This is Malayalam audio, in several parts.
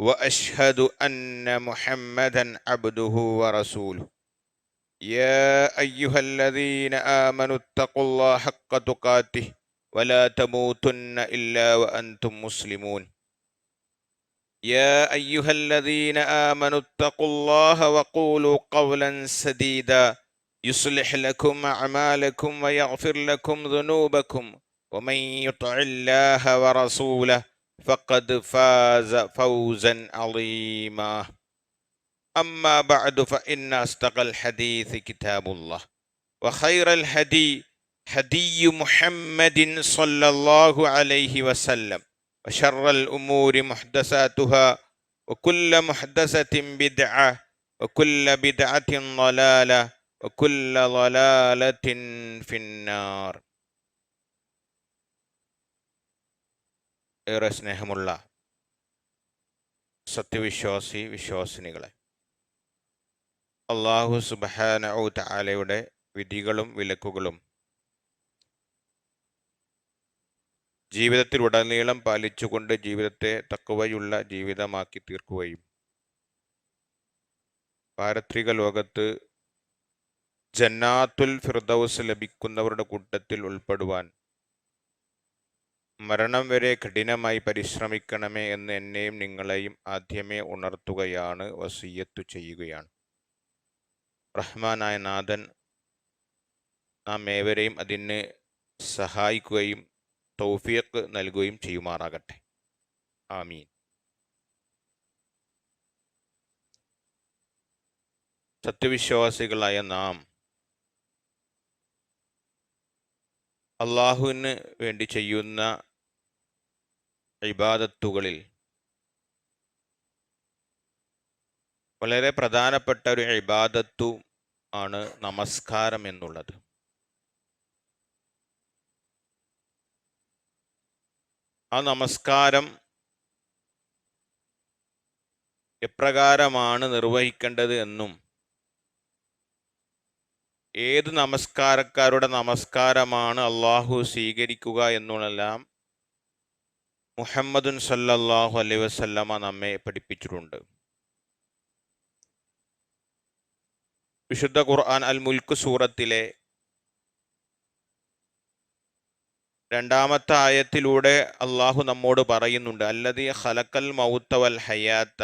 وأشهد أن محمدا عبده ورسوله. يا أيها الذين آمنوا اتقوا الله حق تقاته ولا تموتن إلا وأنتم مسلمون. يا أيها الذين آمنوا اتقوا الله وقولوا قولا سديدا. يصلح لكم أعمالكم ويغفر لكم ذنوبكم ومن يطع الله ورسوله فقد فاز فوزا عظيما. أما بعد فإن أصدق الحديث كتاب الله وخير الهدي هدي محمد صلى الله عليه وسلم وشر الأمور محدثاتها وكل محدثة بدعة وكل بدعة ضلالة وكل ضلالة في النار. ഏറെ സ്നേഹമുള്ള സത്യവിശ്വാസി വിശ്വാസിനികളെ. അള്ളാഹു സുബാനൌ താലയുടെ വിധികളും വിലക്കുകളും ജീവിതത്തിലുടനീളം പാലിച്ചുകൊണ്ട് ജീവിതത്തെ തക്കവയുള്ള ജീവിതമാക്കി തീർക്കുകയും പാരത്രിക ലോകത്ത് ജന്നാത്തുൽ ഫിർദൌസ് ലഭിക്കുന്നവരുടെ കൂട്ടത്തിൽ ഉൾപ്പെടുവാൻ മരണം വരെ കഠിനമായി പരിശ്രമിക്കണമേ എന്ന് എന്നെയും നിങ്ങളെയും ആദ്യമേ ഉണർത്തുകയാണ് വസീയത്തു ചെയ്യുകയാണ്. റഹ്മാനായ നാഥൻ നാം ഏവരെയും അതിന് സഹായിക്കുകയും തൗഫിയക്ക് നൽകുകയും ചെയ്യുമാറാകട്ടെ. ആമീൻ. സത്യവിശ്വാസികളായ നാം അള്ളാഹുവിന് വേണ്ടി ചെയ്യുന്ന ഇബാദത്തുകളിൽ വളരെ പ്രധാനപ്പെട്ട ഒരു ഇബാദത്തു ആണ് നമസ്കാരം എന്നുള്ളത്. ആ നമസ്കാരം എപ്രകാരമാണ് നിർവഹിക്കേണ്ടത് എന്നും ഏത് നമസ്കാരക്കാരുടെ നമസ്കാരമാണ് അള്ളാഹു സ്വീകരിക്കുക എന്നുള്ളതെല്ലാം മുഹമ്മദുൻ സല്ലാഹു അലൈഹി വസല്ലമ നമ്മെ പഠിപ്പിച്ചിട്ടുണ്ട്. വിശുദ്ധ ഖുർആൻ അൽ മുൽക്ക് സൂറത്തിലെ രണ്ടാമത്തെ ആയത്തിലൂടെ അള്ളാഹു നമ്മോട് പറയുന്നുണ്ട് അല്ലതി ഹലക്കൽ മൗത്ത വൽ ഹയാത്ത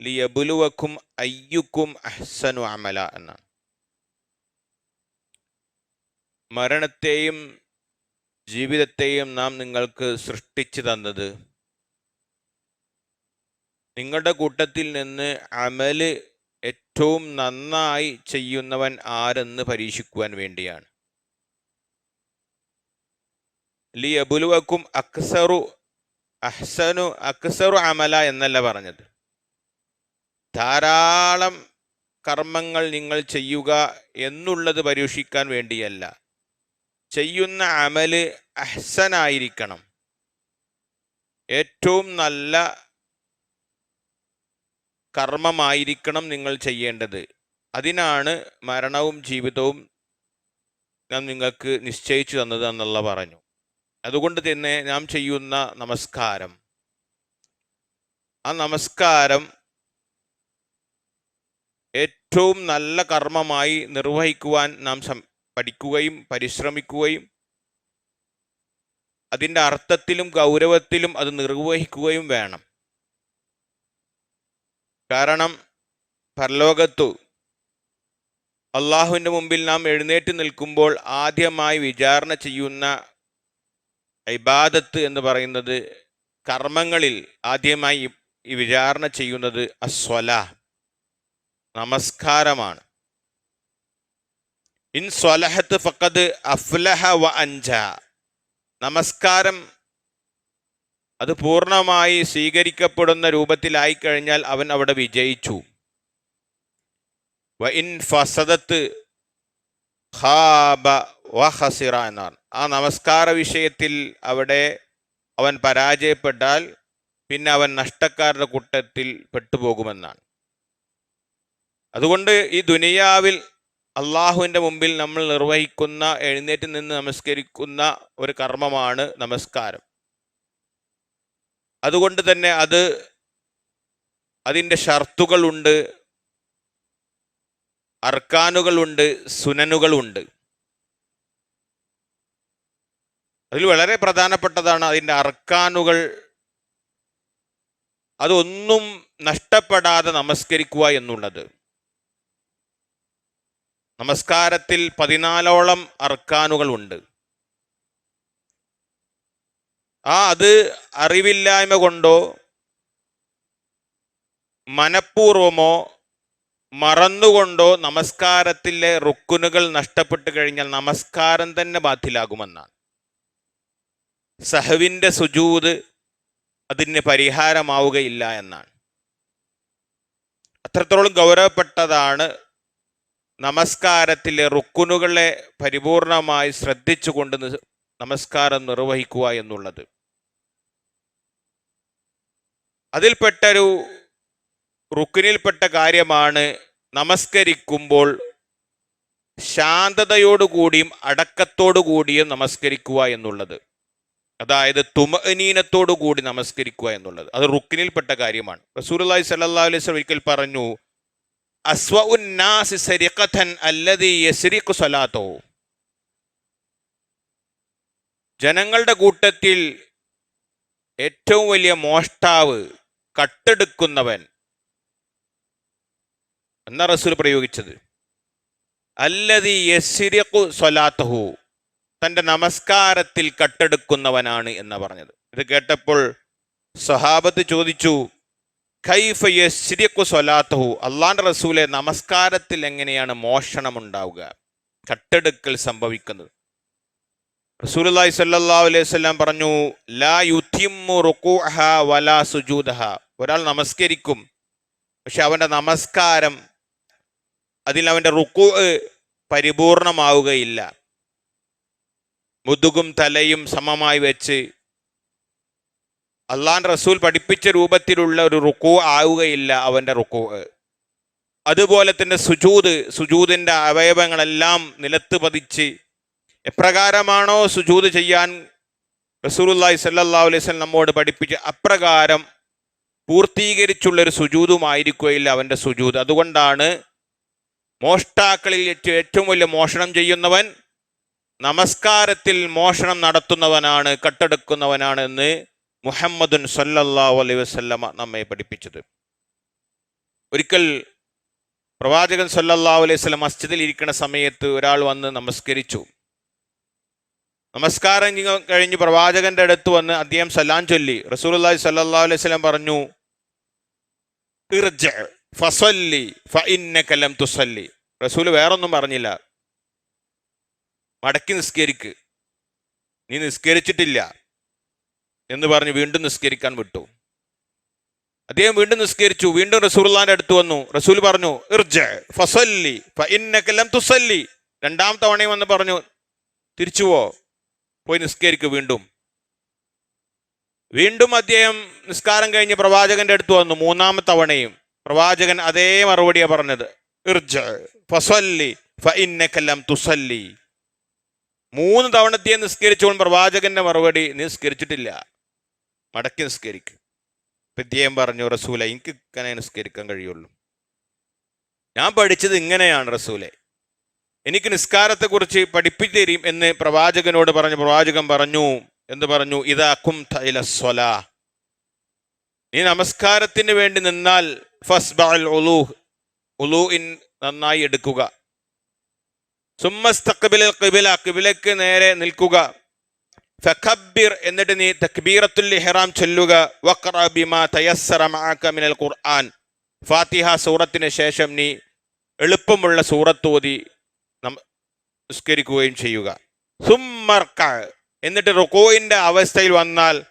ലിയബുലുവക്കും അയ്യുക്കും അഹ്സനു അമല എന്നാണ്. മരണത്തെയും ജീവിതത്തെയും നാം നിങ്ങൾക്ക് സൃഷ്ടിച്ചു തന്നത്. നിങ്ങളുടെ കൂട്ടത്തിൽ നിന്ന് അമൽ ഏറ്റവും നന്നായി ചെയ്യുന്നവൻ ആരെന്ന് പരീക്ഷിക്കുവാൻ വേണ്ടിയാണ്. ലി അബുലുവക്കും അക്സറു അഹ്സനു അക്സറു അമല എന്നല്ല പറഞ്ഞത്. ധാരാളം കർമ്മങ്ങൾ നിങ്ങൾ ചെയ്യുക എന്നുള്ളത് പരീക്ഷിക്കാൻ വേണ്ടിയല്ല. ചെയ്യുന്ന അമൽ അഹ്സനായിരിക്കണം. ഏറ്റവും നല്ല കർമ്മമായിരിക്കണം നിങ്ങൾ ചെയ്യേണ്ടത്. അതിനാണ് മരണവും ജീവിതവും ഞാൻ നിങ്ങൾക്ക് നിശ്ചയിച്ചു തന്നത് എന്നുള്ള പറഞ്ഞു. അതുകൊണ്ട് തന്നെ നാം ചെയ്യുന്ന നമസ്കാരം. ആ നമസ്കാരം ഏറ്റവും നല്ല കർമ്മമായി നിർവഹിക്കുവാൻ നാം പഠിക്കുകയും പരിശ്രമിക്കുകയും അതിന്റെ അർത്ഥത്തിലും ഗൗരവത്തിലും അത് നിർവഹിക്കുകയും വേണം. കാരണം പരലോകത്തു അള്ളാഹുവിന്റെ മുമ്പിൽ നാം എഴുന്നേറ്റ് നിൽക്കുമ്പോൾ ആദ്യമായി വിചാരണ ചെയ്യുന്ന ഇബാദത്ത് എന്ന് പറയുന്നത് കർമ്മങ്ങളിൽ ആദ്യമായി ഈ വിചാരണ ചെയ്യുന്നത് അസ്വല നമസ്കാരമാണ്. ഇൻ സ്വലഹത്ത് ഫക്കത് അഫ്ലഹ വ അഞ്ച നമസ്കാരം അത് പൂർണമായി സ്വീകരിക്കപ്പെടുന്ന രൂപത്തിലായി കഴിഞ്ഞാൽ അവൻ അവിടെ വിജയിച്ചു. വ ഇൻ ഫസദത്ത് ഖാബ വ എന്നാണ്. ആ നമസ്കാര വിഷയത്തിൽ അവിടെ അവൻ പരാജയപ്പെട്ടാൽ പിന്നെ അവൻ നഷ്ടക്കാരുടെ കൂട്ടത്തിൽ പെട്ടുപോകുമെന്നാണ്. അതുകൊണ്ട് ഈ ദുനിയാവിൽ അള്ളാഹുവിന്റെ മുമ്പിൽ നമ്മൾ നിർവഹിക്കുന്ന എഴുന്നേറ്റ് നിന്ന് നമസ്കരിക്കുന്ന ഒരു കർമ്മമാണ് നമസ്കാരം. അതുകൊണ്ട് തന്നെ അത് അതിന്റെ ഷർത്തുകളുണ്ട് അർക്കാനുകളുണ്ട് സുനനുകളുണ്ട്. അതിൽ വളരെ പ്രധാനപ്പെട്ടതാണ് അതിന്റെ അർക്കാനുകൾ. അതൊന്നും നഷ്ടപ്പെടാതെ നമസ്കരിക്കുക എന്നുള്ളത്. നമസ്കാരത്തിൽ പതിനാലോളം അർക്കാനുകളുണ്ട്. ആ അത് അറിവില്ലായ്മ കൊണ്ടോ മനപൂർവമോ മറന്നുകൊണ്ടോ നമസ്കാരത്തിലെ റുക്കുനുകൾ നഷ്ടപ്പെട്ടു കഴിഞ്ഞാൽ നമസ്കാരം തന്നെ ബാധ്യലാകുമെന്നാണ്. സഹവിന്റെ സുജൂത് അതിന് പരിഹാരമാവുകയില്ല എന്നാണ്. അത്രത്തോളം ഗൗരവപ്പെട്ടതാണ് നമസ്കാരത്തിലെ റുക്കുനുകളെ പരിപൂർണമായി ശ്രദ്ധിച്ചുകൊണ്ട് നമസ്കാരം നിർവഹിക്കുക എന്നുള്ളത്. അതിൽപ്പെട്ടൊരു റുക്കിനിൽപ്പെട്ട കാര്യമാണ് നമസ്കരിക്കുമ്പോൾ ശാന്തതയോടുകൂടിയും അടക്കത്തോടുകൂടിയും നമസ്കരിക്കുക എന്നുള്ളത്. അതായത് തുമനീനത്തോടു കൂടി നമസ്കരിക്കുക എന്നുള്ളത്. അത് റുക്കിനിൽപ്പെട്ട കാര്യമാണ്. റസൂലുള്ളാഹി സല്ലാ അലൈഹി ഒരിക്കൽ പറഞ്ഞു ജനങ്ങളുടെ കൂട്ടത്തിൽ ഏറ്റവും വലിയ മോഷ്ടാവ് കട്ടെടുക്കുന്നവൻ എന്ന റസൂൽ പ്രയോഗിച്ചത്? അല്ലതി യസിരിഖു സ്വലാത്തഹു തന്റെ നമസ്കാരത്തിൽ കട്ടെടുക്കുന്നവനാണ് എന്ന് പറഞ്ഞത്. ഇത് കേട്ടപ്പോൾ സഹാബത്ത് ചോദിച്ചു ഖൈഫ യസ്രിഖു സ്വലാത്തഹു. അള്ളാന്റെ റസൂലെ നമസ്കാരത്തിൽ എങ്ങനെയാണ് മോഷണം ഉണ്ടാവുക കട്ടെടുക്കൽ സംഭവിക്കുന്നത്. റസൂലുള്ളാഹി സ്വല്ലല്ലാഹു അലൈഹി വസല്ലം പറഞ്ഞു ലാ റുകൂഅഹ വലാ സുജൂദഹ. ഒരാൾ നമസ്കരിക്കും പക്ഷെ അവന്റെ നമസ്കാരം അതിൽ അവന്റെ റുക്കു പരിപൂർണമാവുകയില്ല. മുതുകും തലയും സമമായി വെച്ച് അള്ളാൻ റസൂൽ പഠിപ്പിച്ച രൂപത്തിലുള്ള ഒരു റുക്കു ആവുകയില്ല അവന്റെ റുക്കു. അതുപോലെ തന്നെ സുജൂത് സുജൂതിന്റെ അവയവങ്ങളെല്ലാം നിലത്ത് പതിച്ച് എപ്രകാരമാണോ സുജൂത് ചെയ്യാൻ റസൂലുള്ളാഹി സ്വല്ലല്ലാഹു അലൈഹി വസല്ലം നമ്മോട് പഠിപ്പിച്ച് അപ്രകാരം പൂർത്തീകരിച്ചുള്ള ഒരു സുജൂതുമായിരിക്കുകയില്ല അവന്റെ സുജൂത്. അതുകൊണ്ടാണ് മോഷ്ടാക്കളിൽ ഏറ്റവും വലിയ മോഷണം ചെയ്യുന്നവൻ നമസ്കാരത്തിൽ മോഷണം നടത്തുന്നവനാണ് കട്ടെടുക്കുന്നവനാണ് എന്ന് മുഹമ്മദുൻ സല്ലല്ലാഹു അലൈഹി വസല്ലമ നമ്മെ പഠിപ്പിച്ചത്. ഒരിക്കൽ പ്രവാചകൻ സല്ലല്ലാഹു അലൈഹി വസല്ലം മസ്ജിദിൽ ഇരിക്കുന്ന സമയത്ത് ഒരാൾ വന്ന് നമസ്കരിച്ചു. നമസ്കാരം കഴിഞ്ഞ് പ്രവാചകന്റെ അടുത്ത് വന്ന് അദ്ദേഹം സലാം ചൊല്ലി. റസൂലുള്ളാഹി സല്ലല്ലാഹു അലൈഹി വസല്ലം പറഞ്ഞു ഇർജ ഫസല്ലി ഫഇന്നക ലം തുസല്ലി. റസൂൽ വേറൊന്നും പറഞ്ഞില്ല. മടക്കി നിസ്കരിക്ക്. നീ നിസ്കരിച്ചിട്ടില്ല. എന്ന് പറഞ്ഞ് വീണ്ടും നിസ്കരിക്കാൻ വിട്ടു. അദ്ദേഹം വീണ്ടും നിസ്കരിച്ചു. വീണ്ടും റസൂലുള്ളാന്റെ അടുത്ത് വന്നു. റസൂൽ പറഞ്ഞു തുസല്ലി. രണ്ടാം തവണയും വന്ന് പറഞ്ഞു തിരിച്ചുവോ പോയി നിസ്കരിക്കു വീണ്ടും. വീണ്ടും അദ്ദേഹം നിസ്കാരം കഴിഞ്ഞ് പ്രവാചകന്റെ അടുത്ത് വന്നു മൂന്നാമത്തെ തവണയും. പ്രവാചകൻ അതേ മറുപടിയാണ് പറഞ്ഞത് ഫസല്ലി തുസല്ലി. മൂന്ന് തവണ അദ്ദേഹം നിസ്കരിച്ചുകൊണ്ട് പ്രവാചകന്റെ മറുപടി നിസ്കരിച്ചിട്ടില്ല. മടക്കി നിസ്കരിക്കും. പ്രത്യേകം പറഞ്ഞു റസൂല എനിക്ക് ഇങ്ങനെ നിസ്കരിക്കാൻ കഴിയുള്ളൂ. ഞാൻ പഠിച്ചത് ഇങ്ങനെയാണ് റസൂലെ. എനിക്ക് നിസ്കാരത്തെക്കുറിച്ച് പഠിപ്പിച്ചു തരും എന്ന് പ്രവാചകനോട് പറഞ്ഞു. പ്രവാചകൻ പറഞ്ഞു എന്ന് പറഞ്ഞു? ഇതാ കും സ്വലാ. നീ നമസ്കാരത്തിന് വേണ്ടി നിന്നാൽ ഫസ്ബൽ ഉലൂ ഉലൂഇൻ നന്നായി എടുക്കുക. സുമ്മസ്തക്കബിലെ കിബില കിബിലക്ക് നേരെ നിൽക്കുക. ഫഖബ്ബിർ എന്നിട്ട് നീ തക്ബീറത്തുൽ ഇഹ്റാം ചൊല്ലുക വഖറ ബിമാ തയസ്സറ മിനൽ ഖുർആൻ. ഫാത്തിഹ സൂറത്തിന് ശേഷം നീ എളുപ്പമുള്ള സൂറത്തോതി നം- നിസ്കരിക്കുകയും ചെയ്യുക. സുമ്മർക്ക എന്നിട്ട് റുക്കോയിന്റെ അവസ്ഥയിൽ വന്നാൽ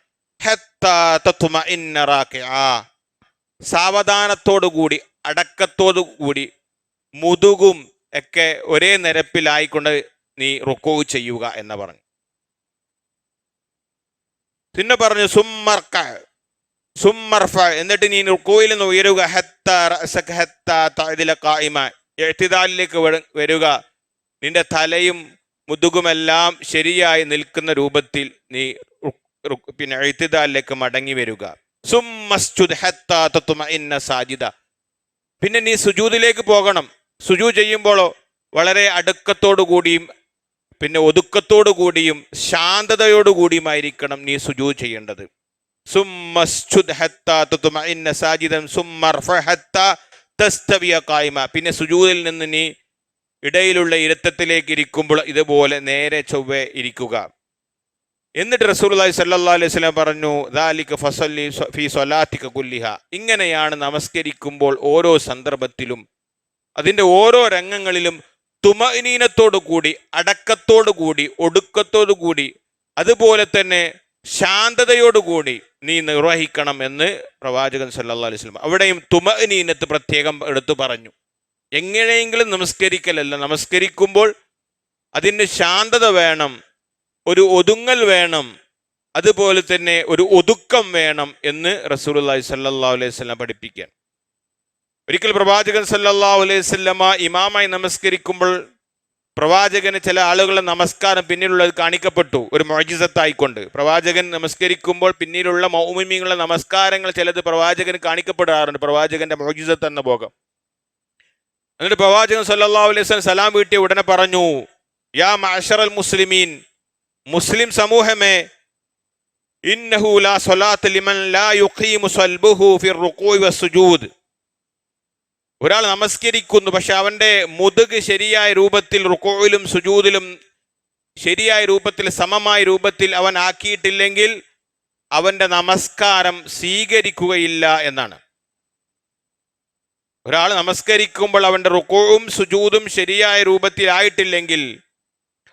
സാവധാനത്തോടുകൂടി അടക്കത്തോടു കൂടി മുതുകും ഒക്കെ ഒരേ നിരപ്പിലായിക്കൊണ്ട് നീ റുക്കോ ചെയ്യുക എന്ന് പറഞ്ഞു. പിന്നെ പറഞ്ഞു സുമ്മർക്ക സുമ്മർഫ. എന്നിട്ട് നീ റുക്കോയിൽ നിന്ന് ഉയരുക. എഴുത്തിദാലിലേക്ക് വരിക. നിന്റെ തലയും മുതുകുമെല്ലാം ശരിയായി നിൽക്കുന്ന രൂപത്തിൽ നീ പിന്നെ എഴുത്തിദാലിലേക്ക് മടങ്ങി വരിക. സുമ്മസ്ജുദ് ഹത്ത തത്മഇന്ന സാജിദ. പിന്നെ നീ സുജൂദിലേക്ക് പോകണം. സുജൂ ചെയ്യുമ്പോഴോ വളരെ അടുക്കത്തോടു കൂടിയും പിന്നെ ഒതുക്കത്തോടു കൂടിയും ശാന്തതയോടു കൂടിയുമായിരിക്കണം നീ സുജൂ ചെയ്യേണ്ടത്. പിന്നെ സുജൂതിൽ നിന്ന് നീ ഇടയിലുള്ള ഇരുത്തത്തിലേക്ക് ഇരിക്കുമ്പോൾ ഇതുപോലെ നേരെ ചൊവ്വെ ഇരിക്കുക. എന്നിട്ട് റസൂലുള്ളാഹി സല്ലാ അലൈഹി വസല്ലം പറഞ്ഞു ദാലിക ഫസല്ലി ഫി സ്വലാത്തിക കുല്ലിഹ. ഇങ്ങനെയാണ് നമസ്കരിക്കുമ്പോൾ ഓരോ സന്ദർഭത്തിലും അതിന്റെ ഓരോ രംഗങ്ങളിലും തുമനീനത്തോടു കൂടി അടക്കത്തോടു കൂടി ഒടുക്കത്തോടു കൂടി അതുപോലെ തന്നെ ശാന്തതയോടുകൂടി നീ നിർവഹിക്കണം എന്ന് പ്രവാചകൻ സല്ലാ അലൈഹി സ്വലം അവിടെയും തുമനീനത്ത് പ്രത്യേകം എടുത്തു പറഞ്ഞു. എങ്ങനെയെങ്കിലും നമസ്കരിക്കലല്ല. നമസ്കരിക്കുമ്പോൾ അതിന് ശാന്തത വേണം ഒരു ഒതുങ്ങൽ വേണം അതുപോലെ തന്നെ ഒരു ഒതുക്കം വേണം എന്ന് റസൂൽ റസൂലുള്ളാഹി സല്ലാ അലൈഹി സ്വലം പഠിപ്പിക്കാൻ. ഒരിക്കൽ പ്രവാചകൻ സല്ലാ അലൈഹി വസല്ലമ ഇമാമായി നമസ്കരിക്കുമ്പോൾ പ്രവാചകന് ചില ആളുകളെ നമസ്കാരം പിന്നിലുള്ളത് കാണിക്കപ്പെട്ടു ഒരു മോജിസത്തായിക്കൊണ്ട് പ്രവാചകൻ നമസ്കരിക്കുമ്പോൾ പിന്നിലുള്ള മൗമിമിങ്ങളുടെ നമസ്കാരങ്ങൾ ചിലത് പ്രവാചകന് കാണിക്കപ്പെടാറുണ്ട് പ്രവാചകന്റെ മോജിസത്ത് എന്ന ഭോഗം. എന്നിട്ട് പ്രവാചകൻ സല്ലാ വസല്ലം സലാം വീട്ടിയ ഉടനെ പറഞ്ഞു യാ മഅശറൽ മുസ്ലിമീൻ മുസ്ലിം സമൂഹമേ ഇന്നഹു ലാ സൊലാത്ത് ലിമൻ ലാ യുഖീമു സൽബുഹു ഫിർ റുകൂഇ വസ്സുജൂദ് ഒരാൾ നമസ്കരിക്കുന്നു പക്ഷെ അവന്റെ മുതുക് ശരിയായ രൂപത്തിൽ റുക്കോയിലും സുജൂതിലും ശരിയായ രൂപത്തിൽ സമമായ രൂപത്തിൽ അവൻ ആക്കിയിട്ടില്ലെങ്കിൽ അവന്റെ നമസ്കാരം സ്വീകരിക്കുകയില്ല എന്നാണ്. ഒരാൾ നമസ്കരിക്കുമ്പോൾ അവന്റെ റുക്കോവും സുജൂതും ശരിയായ രൂപത്തിലായിട്ടില്ലെങ്കിൽ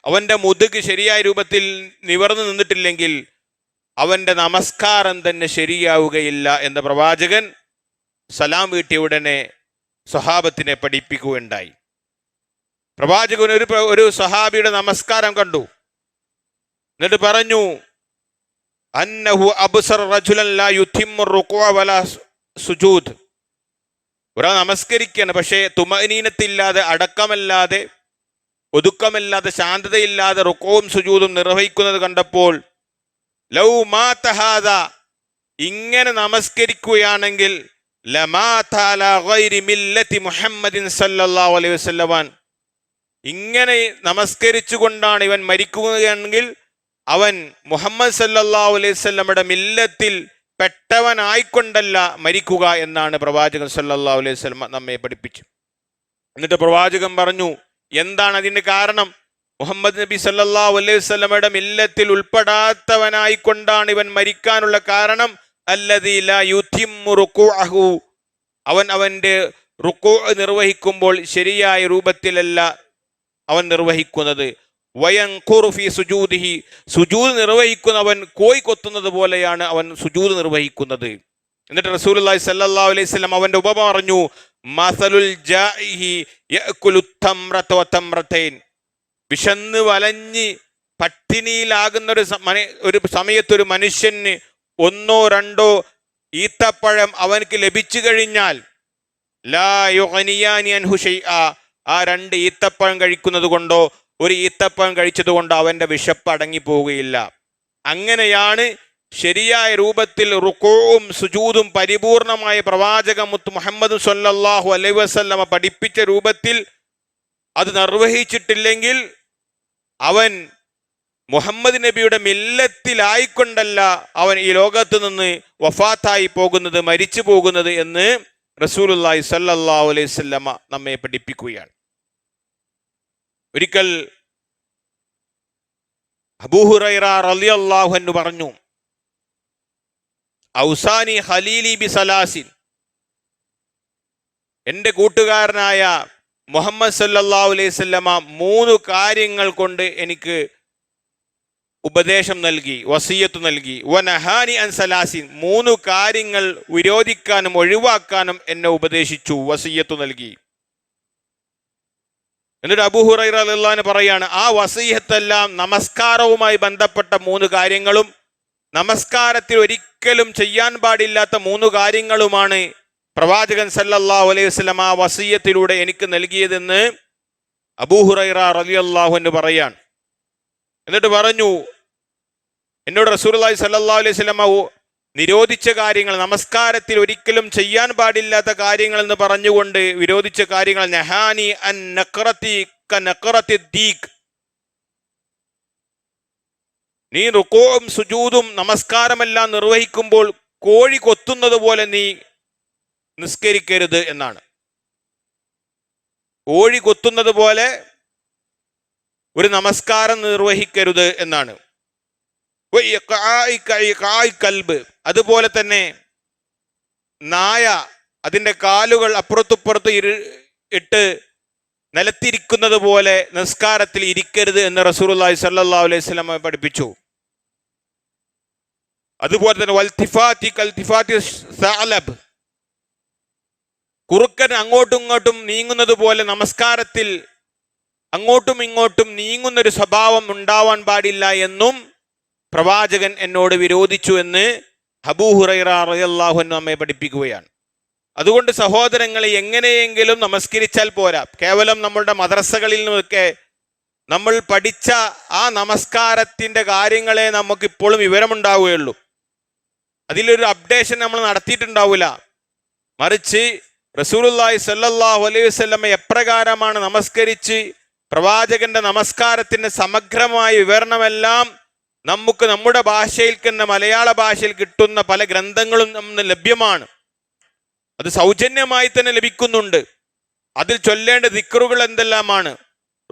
അവന്റെ മുതുക് ശരിയായ രൂപത്തിൽ നിവർന്നു നിന്നിട്ടില്ലെങ്കിൽ അവന്റെ നമസ്കാരം തന്നെ ശരിയാവുകയില്ല എന്ന പ്രവാചകൻ സലാം വീട്ടിയ ഉടനെ സ്വഹാബത്തിനെ പഠിപ്പിക്കുകയുണ്ടായി. പ്രവാചകൻ ഒരു ഒരു സഹാബിയുടെ നമസ്കാരം കണ്ടു. എന്നിട്ട് പറഞ്ഞു അന്നഹു അബ്സർ സുജൂദ്. ഒരാൾ നമസ്കരിക്കുകയാണ് പക്ഷേ തുമനീനത്തില്ലാതെ അടക്കമല്ലാതെ ഒതുക്കമല്ലാതെ ശാന്തതയില്ലാതെ റുക്കവും സുജൂദും നിർവഹിക്കുന്നത് കണ്ടപ്പോൾ ലൗ മാ തഹാദ ഇങ്ങനെ നമസ്കരിക്കുകയാണെങ്കിൽ മുഹമ്മദിൻ സല്ലല്ലാഹു അലൈഹി ഇങ്ങനെ നമസ്കരിച്ചുകൊണ്ടാണ് ഇവൻ മരിക്കുകയാണെങ്കിൽ അവൻ മുഹമ്മദ് സല്ലാ അലൈഹി മില്ലത്തിൽ പെട്ടവനായിക്കൊണ്ടല്ല മരിക്കുക എന്നാണ് പ്രവാചകൻ സല്ലാ അലൈഹി വസല്ലമ നമ്മെ പഠിപ്പിച്ചു. എന്നിട്ട് പ്രവാചകൻ പറഞ്ഞു എന്താണ് അതിന്റെ കാരണം? മുഹമ്മദ് നബി സല്ലാ അലൈഹി വസല്ലമയുടെ മില്ലത്തിൽ ഉൾപ്പെടാത്തവനായിക്കൊണ്ടാണ് ഇവൻ മരിക്കാനുള്ള കാരണം. അവൻ അവന്റെ റുക്കു നിർവഹിക്കുമ്പോൾ ശരിയായ രൂപത്തിലല്ല അവൻ നിർവഹിക്കുന്നത്. വയൻഖുറു ഫീ സുജൂദിഹി. സുജൂദ് നിർവഹിക്കുന്നവൻ കോയി കൊത്തുന്നത് പോലെയാണ് അവൻ സുജൂദ് നിർവഹിക്കുന്നത്. എന്നിട്ട് റസൂലുള്ളാഹി സല്ലാ അലൈഹി സ്വലം അവന്റെ ഉപമ പറഞ്ഞു മസലുൽ വിശന്ന് വലഞ്ഞ് പട്ടിണിയിലാകുന്ന ഒരു ഒരു മനുഷ്യന് ഒന്നോ രണ്ടോ ഈത്തപ്പഴം അവനക്ക് ലഭിച്ചു കഴിഞ്ഞാൽ ആ രണ്ട് ഈത്തപ്പഴം കഴിക്കുന്നത് കൊണ്ടോ ഒരു ഈത്തപ്പഴം കഴിച്ചത് കൊണ്ടോ അവന്റെ വിശപ്പ് അടങ്ങി പോവുകയില്ല. അങ്ങനെയാണ് ശരിയായ രൂപത്തിൽ റുക്കോവും സുജൂതും പരിപൂർണമായ പ്രവാചക മുത്ത് മുഹമ്മദ് സല്ലല്ലാഹു അലൈഹി വസല്ലമ പഠിപ്പിച്ച രൂപത്തിൽ അത് നിർവഹിച്ചിട്ടില്ലെങ്കിൽ അവൻ മുഹമ്മദ് നബിയുടെ മില്ലത്തിലായിക്കൊണ്ടല്ല അവൻ ഈ ലോകത്ത് നിന്ന് വഫാത്തായി പോകുന്നത് മരിച്ചു പോകുന്നത് എന്ന് റസൂലുള്ളാഹി സല്ലാ അലൈഹി വസല്ലമ നമ്മെ പഠിപ്പിക്കുകയാണ്. ഒരിക്കൽ അബൂഹുറൈറ പറഞ്ഞു ഔസാനി ഖലീലി ബി സലാസിൻ. എന്റെ കൂട്ടുകാരനായ മുഹമ്മദ് സല്ലാ അലൈഹി വസല്ലമ മൂന്ന് കാര്യങ്ങൾ കൊണ്ട് എനിക്ക് ഉപദേശം നൽകി വസീയത്ത് നൽകി. വനഹാനി അൻ സലാസിൻ മൂന്ന് കാര്യങ്ങൾ വിരോധിക്കാനും ഒഴിവാക്കാനും എന്നെ ഉപദേശിച്ചു വസീയത്ത് നൽകി. എന്നിട്ട് അബൂഹുറൈറ അള്ളഹാന് പറയാണ് ആ വസീഹത്തെല്ലാം നമസ്കാരവുമായി ബന്ധപ്പെട്ട മൂന്ന് കാര്യങ്ങളും നമസ്കാരത്തിൽ ഒരിക്കലും ചെയ്യാൻ പാടില്ലാത്ത മൂന്ന് കാര്യങ്ങളുമാണ് പ്രവാചകൻ സല്ലല്ലാഹു അലൈഹി വസ്ലം ആ വസീയത്തിലൂടെ എനിക്ക് നൽകിയതെന്ന് അബൂഹുറൈറ റളിയല്ലാഹു എന്ന് പറയാണ്. എന്നിട്ട് പറഞ്ഞു എന്നോട് റസൂലുള്ളാഹി സല്ലാ അലൈഹി വസല്ലം നിരോധിച്ച കാര്യങ്ങൾ നമസ്കാരത്തിൽ ഒരിക്കലും ചെയ്യാൻ പാടില്ലാത്ത കാര്യങ്ങൾ എന്ന് പറഞ്ഞുകൊണ്ട് വിരോധിച്ച കാര്യങ്ങൾ നഹാനി അൻ നക്രത്തി ക നഖറത്തി ദീഖ്. നീ റുക്കോവും സുജൂതും നമസ്കാരമെല്ലാം നിർവഹിക്കുമ്പോൾ കോഴി കൊത്തുന്നത് പോലെ നീ നിസ്കരിക്കരുത് എന്നാണ്. കോഴി കൊത്തുന്നത് പോലെ ഒരു നമസ്കാരം നിർവഹിക്കരുത് എന്നാണ് വ ഇഖാഇ ക ഇഖാഇ കൽബ് അതുപോലെ തന്നെ നായ അതിന്റെ കാലുകൾ അപ്പുറത്തുപ്പുറത്ത് ഇരു ഇട്ട് നിലത്തിരിക്കുന്നത് പോലെ നിസ്കാരത്തിൽ ഇരിക്കരുത് എന്ന് റസൂലുള്ളാഹി സ്വല്ലല്ലാഹു അലൈഹി വസല്ലം പഠിപ്പിച്ചു. അതുപോലെ തന്നെ വൽത്തിഫാത്തി കൽത്തിഫാത്തി സഅലബ് കുറുക്കൻ അങ്ങോട്ടും ഇങ്ങോട്ടും നീങ്ങുന്നത് പോലെ നമസ്കാരത്തിൽ അങ്ങോട്ടും ഇങ്ങോട്ടും നീങ്ങുന്നൊരു സ്വഭാവം ഉണ്ടാവാൻ പാടില്ല എന്നും പ്രവാചകൻ എന്നോട് വിരോധിച്ചു എന്ന് ഹബൂഹുറൈറ റളിയല്ലാഹു അൻഹു നമ്മെ പഠിപ്പിക്കുകയാണ്. അതുകൊണ്ട് സഹോദരങ്ങളെ എങ്ങനെയെങ്കിലും നമസ്കരിച്ചാൽ പോരാ. കേവലം നമ്മളുടെ മദ്രസകളിൽ നിന്നൊക്കെ നമ്മൾ പഠിച്ച ആ നമസ്കാരത്തിന്റെ കാര്യങ്ങളെ നമുക്ക് ഇപ്പോഴും വിവരമുണ്ടാവുകയുള്ളൂ. അതിലൊരു അപ്ഡേഷൻ നമ്മൾ നടത്തിയിട്ടുണ്ടാവില്ല. മറിച്ച് റസൂലുള്ളാഹി സ്വല്ലല്ലാഹു അലൈഹി വസല്ലമ എപ്രകാരമാണ് നമസ്കരിച്ച് പ്രവാചകന്റെ നമസ്കാരത്തിന്റെ സമഗ്രമായ വിവരണമെല്ലാം നമുക്ക് നമ്മുടെ ഭാഷയിൽ തന്നെ മലയാള ഭാഷയിൽ കിട്ടുന്ന പല ഗ്രന്ഥങ്ങളും നമ്മൾ ലഭ്യമാണ്. അത് സൗജന്യമായി തന്നെ ലഭിക്കുന്നുണ്ട്. അതിൽ ചൊല്ലേണ്ട ദിക്കറുകൾ എന്തെല്ലാമാണ്?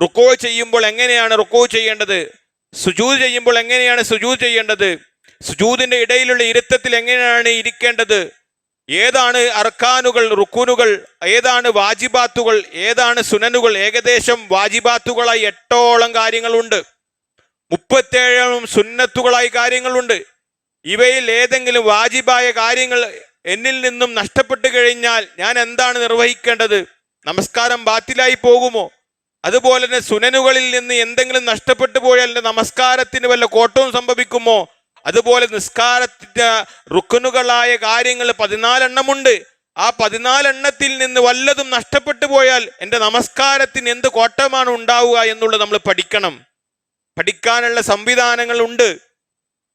റുക്കോ ചെയ്യുമ്പോൾ എങ്ങനെയാണ് റുക്കോ ചെയ്യേണ്ടത്? സുജൂദ് ചെയ്യുമ്പോൾ എങ്ങനെയാണ് സുജൂദ് ചെയ്യേണ്ടത്? സുജൂദിന്റെ ഇടയിലുള്ള ഇരുത്തത്തിൽ എങ്ങനെയാണ് ഇരിക്കേണ്ടത്? ഏതാണ് അർക്കാനുകൾ റുക്കുനുകൾ ഏതാണ് വാജിബാത്തുകൾ ഏതാണ് സുനനുകൾ? ഏകദേശം വാജിബാത്തുകളായി എട്ടോളം കാര്യങ്ങളുണ്ട്. മുപ്പത്തേഴോളം സുന്നത്തുകളായി കാര്യങ്ങളുണ്ട്. ഇവയിൽ ഏതെങ്കിലും വാജിബായ കാര്യങ്ങൾ എന്നിൽ നിന്നും നഷ്ടപ്പെട്ടു കഴിഞ്ഞാൽ ഞാൻ എന്താണ് നിർവഹിക്കേണ്ടത്? നമസ്കാരം ബാത്തിലായി പോകുമോ? അതുപോലെ തന്നെ സുനനുകളിൽ നിന്ന് എന്തെങ്കിലും നഷ്ടപ്പെട്ടു പോയാൽ എന്റെ നമസ്കാരത്തിന് വല്ല കോട്ടവും സംഭവിക്കുമോ? അതുപോലെ നിസ്കാരത്തിന്റെ റുക്കനുകളായ കാര്യങ്ങൾ പതിനാലെണ്ണമുണ്ട്. ആ പതിനാലെണ്ണത്തിൽ നിന്ന് വല്ലതും നഷ്ടപ്പെട്ടു പോയാൽ എന്റെ നമസ്കാരത്തിന് എന്ത് കോട്ടമാണ് ഉണ്ടാവുക എന്നുള്ളത് നമ്മൾ പഠിക്കണം. പഠിക്കാനുള്ള സംവിധാനങ്ങളുണ്ട്.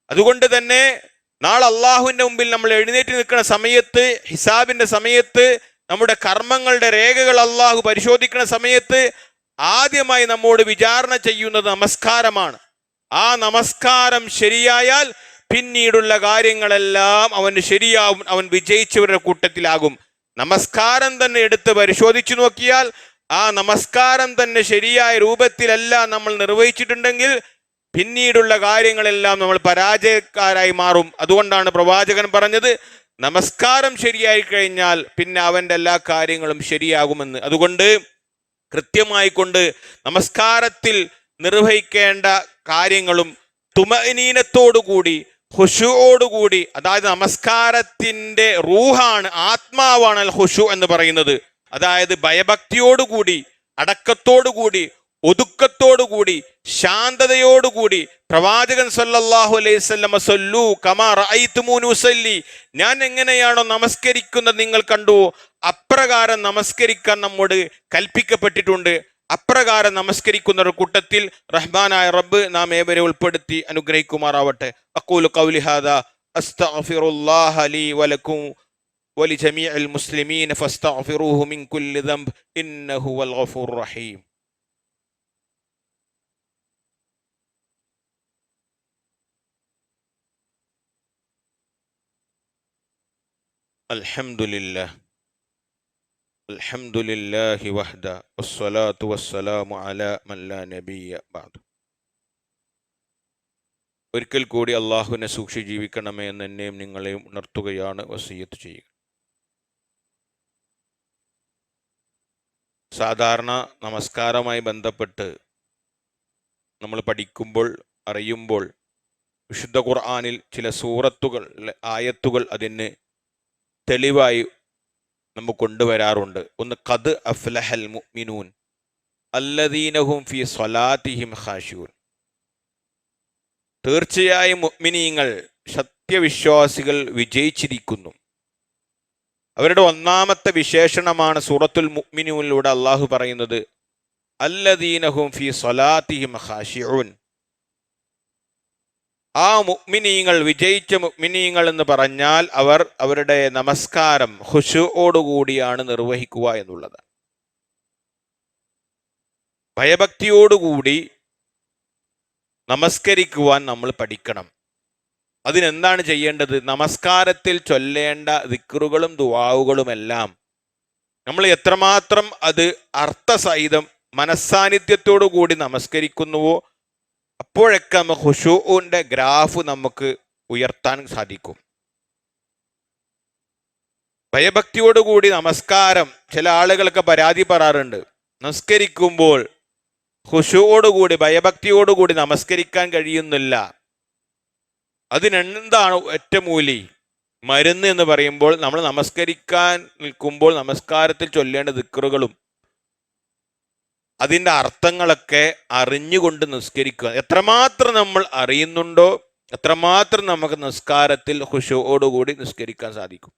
അതുകൊണ്ട് തന്നെ നാളെ അള്ളാഹുവിന്റെ മുമ്പിൽ നമ്മൾ എഴുന്നേറ്റ് നിൽക്കുന്ന സമയത്ത് ഹിസാബിന്റെ സമയത്ത് നമ്മുടെ കർമ്മങ്ങളുടെ രേഖകൾ അള്ളാഹു പരിശോധിക്കുന്ന സമയത്ത് ആദ്യമായി നമ്മോട് വിചാരണ ചെയ്യുന്നത് നമസ്കാരമാണ്. ആ നമസ്കാരം ശരിയായാൽ പിന്നീടുള്ള കാര്യങ്ങളെല്ലാം അവന് ശരിയാവും അവൻ വിജയിച്ചവരുടെ കൂട്ടത്തിലാകും. നമസ്കാരം തന്നെ എടുത്ത് പരിശോധിച്ചു നോക്കിയാൽ ആ നമസ്കാരം തന്നെ ശരിയായ രൂപത്തിലല്ല നമ്മൾ നിർവഹിച്ചിട്ടുണ്ടെങ്കിൽ പിന്നീടുള്ള കാര്യങ്ങളെല്ലാം നമ്മൾ പരാജയക്കാരായി മാറും. അതുകൊണ്ടാണ് പ്രവാചകൻ പറഞ്ഞത് നമസ്കാരം ശരിയായി കഴിഞ്ഞാൽ പിന്നെ അവന്റെ എല്ലാ കാര്യങ്ങളും ശരിയാകുമെന്ന്. അതുകൊണ്ട് കൃത്യമായി കൊണ്ട് നമസ്കാരത്തിൽ നിർവഹിക്കേണ്ട കാര്യങ്ങളും തുമനീനത്തോടുകൂടി ഹുഷുവോടുകൂടി അതായത് നമസ്കാരത്തിന്റെ റൂഹാണ് ആത്മാവാണ് അൽ ഹുഷു എന്ന് പറയുന്നത്. അതായത് ഭയഭക്തിയോടുകൂടി അടക്കത്തോടുകൂടി ഒതുക്കത്തോടുകൂടി ശാന്തതയോടുകൂടി പ്രവാചകൻ സല്ലല്ലാഹു അലൈഹി വസല്ലമ സല്ലു കമാ റഅയ്തുമൂനി ഉസല്ലി ഞാൻ എങ്ങനെയാണോ നമസ്കരിക്കുന്നത് നിങ്ങൾ കണ്ടു. അപ്രകാരം നമസ്കരിക്കാൻ നമ്മോട് കൽപ്പിക്കപ്പെട്ടിട്ടുണ്ട്. അപ്രകാരം നമസ്കരിക്കുന്ന ഒരു കൂട്ടത്തിൽ റഹ്മാനായ റബ്ബ് നാം ഏവരെ ഉൾപ്പെടുത്തി അനുഗ്രഹിക്കുമാറാവട്ടെ. അക്കൂലു കൗലിഹാദ അസ്തഗ്ഫിറുല്ലാഹ ലീ വലക്കും ولجميع المسلمين فاستغفروه من كل ذنب إنه هو الغفور الرحيم الحمد لله الحمد لله وحده والصلاة والسلام على من لا نبي بعد ഒരിക്കൽ കൂടി അള്ളാഹുവിനെ സൂക്ഷിച്ച് ജീവിക്കണമേ എന്ന് എന്നെയും നിങ്ങളെയും ഉണർത്തുകയാണ് വസീയത്ത് ചെയ്യുക സാധാരണ നമസ്കാരമായി ബന്ധപ്പെട്ട് നമ്മൾ പഠിക്കുമ്പോൾ അറിയുമ്പോൾ വിശുദ്ധ ഖുർആാനിൽ ചില സൂറത്തുകൾ ആയത്തുകൾ അതിന് തെളിവായി നമുക്ക് കൊണ്ടുവരാറുണ്ട്. ഒന്ന് കത് അഫ്ലഹൽ മുഅ്മിനൂൻ അല്ലദീനഹും ഫി സ്വലാത്തിഹിം ഹാഷൂൻ തീർച്ചയായും മുഅ്മിനീങ്ങൾ സത്യവിശ്വാസികൾ വിജയിച്ചിരിക്കുന്നു. അവരുടെ ഒന്നാമത്തെ വിശേഷണമാണ് സൂറത്തുൽ മുഅ്മിനൂനിലൂടെ അള്ളാഹു പറയുന്നത് അല്ലദീനഹും ഫി സ്വലാത്തിഹിം ഹാഷിഉൻ ആ മുഅ്മിനീങ്ങൾ വിജയിച്ച മുഅ്മിനീങ്ങൾ എന്ന് പറഞ്ഞാൽ അവർ അവരുടെ നമസ്കാരം ഹുഷുവോടുകൂടിയാണ് നിർവഹിക്കുക എന്നുള്ളത്. ഭയഭക്തിയോടുകൂടി നമസ്കരിക്കുവാൻ നമ്മൾ പഠിക്കണം. അതിനെന്താണ് ചെയ്യേണ്ടത്? നമസ്കാരത്തിൽ ചൊല്ലേണ്ട ദിക്റുകളും ദുവാവുകളുമെല്ലാം നമ്മൾ എത്രമാത്രം അത് അർത്ഥസഹിതം മനസ്സാന്നിധ്യത്തോടു കൂടി നമസ്കരിക്കുന്നുവോ അപ്പോഴൊക്കെ നമുക്ക് ഹുഷൂന്റെ ഗ്രാഫ് നമുക്ക് ഉയർത്താൻ സാധിക്കും. ഭയഭക്തിയോടുകൂടി നമസ്കാരം ചില ആളുകളൊക്കെ പരാതി പറയാറുണ്ട്. നമസ്കരിക്കുമ്പോൾ ഹുഷുവോടുകൂടി ഭയഭക്തിയോടുകൂടി നമസ്കരിക്കാൻ കഴിയുന്നില്ല. അതിനെന്താണ് ഒറ്റമൂലി മരുന്ന് എന്ന് പറയുമ്പോൾ നമ്മൾ നമസ്കരിക്കാൻ നിൽക്കുമ്പോൾ നമസ്കാരത്തിൽ ചൊല്ലേണ്ട ദിക്കറുകളും അതിന്റെ അർത്ഥങ്ങളൊക്കെ അറിഞ്ഞുകൊണ്ട് നിസ്കരിക്കുക. എത്രമാത്രം നമ്മൾ അറിയുന്നുണ്ടോ എത്രമാത്രം നമുക്ക് നിസ്കാരത്തിൽ ഹുഷോടുകൂടി നിസ്കരിക്കാൻ സാധിക്കും.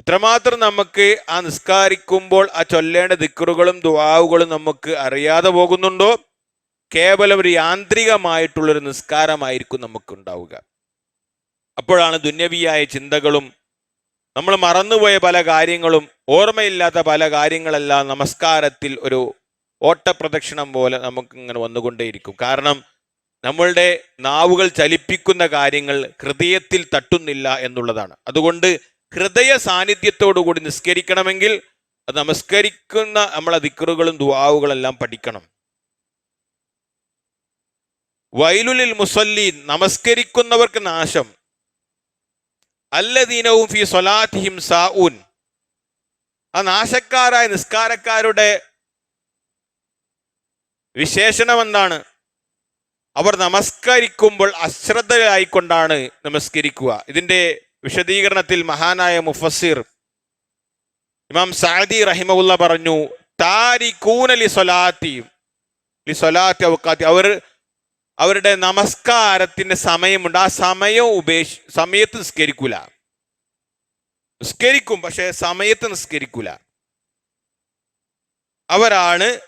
എത്രമാത്രം നമുക്ക് ആ നിസ്കാരിക്കുമ്പോൾ ആ ചൊല്ലേണ്ട ദിക്കറുകളും ദുവാവുകളും നമുക്ക് അറിയാതെ പോകുന്നുണ്ടോ? കേവലം ഒരു യാന്ത്രികമായിട്ടുള്ളൊരു നിസ്കാരമായിരിക്കും നമുക്കുണ്ടാവുക. അപ്പോഴാണ് ദുന്യവിയായ ചിന്തകളും നമ്മൾ മറന്നുപോയ പല കാര്യങ്ങളും ഓർമ്മയില്ലാത്ത പല കാര്യങ്ങളെല്ലാം നമസ്കാരത്തിൽ ഒരു ഓട്ടപ്രദക്ഷിണം പോലെ നമുക്ക് ഇങ്ങനെ വന്നുകൊണ്ടേയിരിക്കും. കാരണം നമ്മളുടെ നാവുകൾ ചലിപ്പിക്കുന്ന കാര്യങ്ങൾ ഹൃദയത്തിൽ തട്ടുന്നില്ല എന്നുള്ളതാണ്. അതുകൊണ്ട് ഹൃദയ സാന്നിധ്യത്തോടുകൂടി നിസ്കരിക്കണമെങ്കിൽ നമസ്കരിക്കുന്ന നമ്മളെ ദിക്കറുകളും ദുവാവുകളെല്ലാം പഠിക്കണം. വൈലുലിൽ മുസല്ലീൻ നമസ്കരിക്കുന്നവർക്ക് നാശം. അല്ലദീനവും ഫി സ്വലാത്തിഹിം സാഊൻ. ആ നാശക്കാരായ നിസ്കാരക്കാരുടെ വിശേഷണം എന്താണ് അവർ നമസ്കരിക്കുമ്പോൾ അശ്രദ്ധയായിക്കൊണ്ടാണ് നമസ്കരിക്കുക. ഇതിന്റെ വിശദീകരണത്തിൽ മഹാനായ മുഫസിർ ഇമാം സാദി റഹിമുല്ല പറഞ്ഞു താരി ലി സ്വലാത്തി. ലി അവക്കാത്തി അവർ അവരുടെ നമസ്കാരത്തിന്റെ സമയമുണ്ട്. ആ സമയം ഉപേക്ഷ സമയത്ത് നിസ്കരിക്കൂല. നിസ്കരിക്കും പക്ഷെ സമയത്ത് നിസ്കരിക്കൂല. അവരാണ്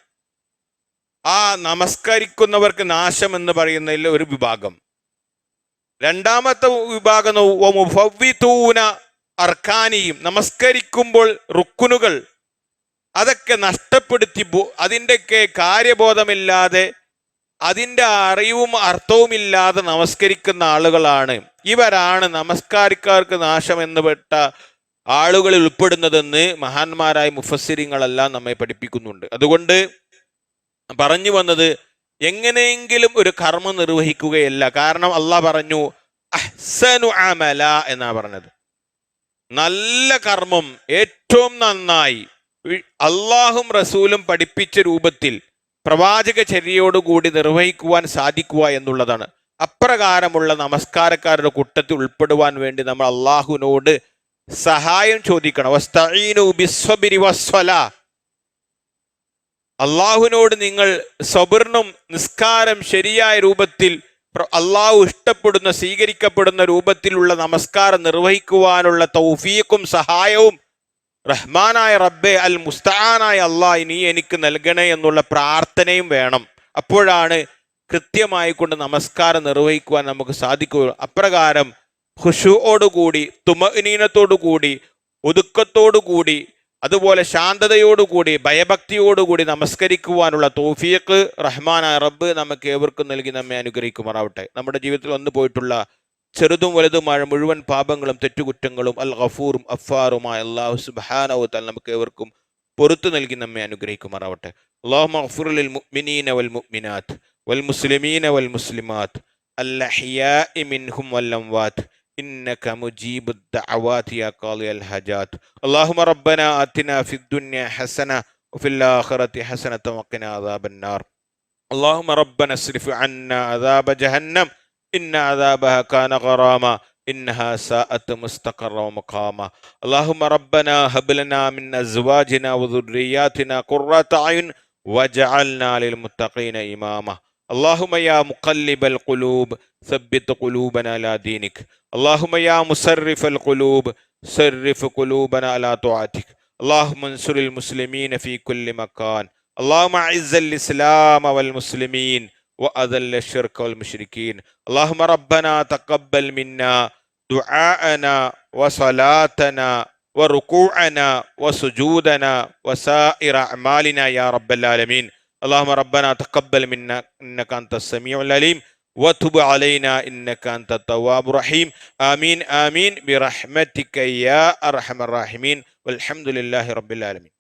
ആ നമസ്കരിക്കുന്നവർക്ക് നാശം എന്ന് പറയുന്നതിൽ ഒരു വിഭാഗം. രണ്ടാമത്തെ വിഭാഗം മുഫവ്വിതൂന അർക്കാനിയും. നമസ്കരിക്കുമ്പോൾ റുക്കുനുകൾ. അതൊക്കെ നഷ്ടപ്പെടുത്തി അതിന്റെയൊക്കെ കാര്യബോധമില്ലാതെ അതിന്റെ അറിവും അർത്ഥവുമില്ലാതെ നമസ്കരിക്കുന്ന ആളുകളാണ്. ഇവരാണ് നമസ്കാരിക്കാർക്ക് നാശം എന്ന് പെട്ട ആളുകളിൽ ഉൾപ്പെടുന്നതെന്ന് മഹാന്മാരായ മുഫസ്സിരിങ്ങളെല്ലാം നമ്മെ പഠിപ്പിക്കുന്നുണ്ട്. അതുകൊണ്ട് പറഞ്ഞു വന്നത് എങ്ങനെയെങ്കിലും ഒരു കർമ്മം നിർവഹിക്കുകയല്ല. കാരണം അള്ളാഹ് പറഞ്ഞു അഹ്സനു അമല എന്നാ പറഞ്ഞത്. നല്ല കർമ്മം ഏറ്റവും നന്നായി. അള്ളാഹും റസൂലും പഠിപ്പിച്ച രൂപത്തിൽ പ്രവാചക ചര്യയോടുകൂടി നിർവഹിക്കുവാൻ സാധിക്കുക എന്നുള്ളതാണ്. അപ്രകാരമുള്ള നമസ്കാരക്കാരുടെ കൂട്ടത്തിൽ ഉൾപ്പെടുവാൻ വേണ്ടി നമ്മൾ അള്ളാഹുവിനോട് സഹായം ചോദിക്കണം. അള്ളാഹുവിനോട് നിങ്ങൾ സബറിനും നിസ്കാരം ശരിയായ രൂപത്തിൽ അള്ളാഹു ഇഷ്ടപ്പെടുന്ന സ്വീകരിക്കപ്പെടുന്ന രൂപത്തിലുള്ള നമസ്കാരം നിർവഹിക്കുവാനുള്ള തൗഫീക്കും സഹായവും റഹ്മാനായ റബ്ബെ അൽ മുസ്താനായ അള്ളാഹ് നീ എനിക്ക് നൽകണേ എന്നുള്ള പ്രാർത്ഥനയും വേണം. അപ്പോഴാണ് കൃത്യമായി കൊണ്ട് നമസ്കാരം നിർവഹിക്കുവാൻ നമുക്ക് സാധിക്കുകയുള്ളൂ. അപ്രകാരം ഖുഷുവോടുകൂടി തുമനീനത്തോടുകൂടി ഒതുക്കത്തോടുകൂടി അതുപോലെ ശാന്തതയോടുകൂടി ഭയഭക്തിയോടുകൂടി നമസ്കരിക്കുവാനുള്ള തോഫിയക്ക് റഹ്മാൻ റബ്ബ് നമുക്ക് ഏവർക്കും നൽകി നമ്മെ അനുഗ്രഹിക്കുമാറാവട്ടെ. നമ്മുടെ ജീവിതത്തിൽ വന്നു പോയിട്ടുള്ള ചെറുതും വലുതുമായ മുഴുവൻ പാപങ്ങളും തെറ്റുകുറ്റങ്ങളും അൽ ഗഫൂറും അഫാറുമായ അള്ളാഹു സുബ്ഹാനഹു തആല നമുക്ക് ഏവർക്കും പൊറത്തു നൽകി നമ്മെ അനുഗ്രഹിക്കുമാറാവട്ടെ അള്ളാഹു മഗ്ഫിറുലിൽ മുഅ്മിനീന വൽ മുഅ്മിനാത്ത് വൽ മുസ്ലിമീന വൽ മുസ്ലിമാത്ത് അൽഅഹ്യാഇ മിൻഹും വൽ അംവാത്ത് إنك مجيب الدعوات يا قاضي الحاجات اللهم ربنا آتنا في الدنيا حسنة وفي الآخرة حسنة وقنا عذاب النار اللهم ربنا اصرف عنا عذاب جهنم إن عذابها كان غراما إنها ساءت مستقرا ومقاما. اللهم ربنا هب لنا من أزواجنا وذرياتنا قرة أعين وجعلنا للمتقين إماما. اللهم يا مقلب القلوب ثبت قلوبنا على دينك. اللهم يا مسرف القلوب صرف قلوبنا على طاعتك. اللهم انصر المسلمين في كل مكان. اللهم أعز الإسلام والمسلمين. وأذل الشرك والمشركين. اللهم ربنا تقبل منا دعاءنا وصلاتنا وركوعنا وسجودنا وسائر أعمالنا يا رب العالمين. اللهم ربنا تقبل منا إنك أنت السميع العليم. وتب علينا إنك أنت التواب الرحيم. آمين آمين. برحمتك يا أرحم الراحمين. والحمد لله رب العالمين.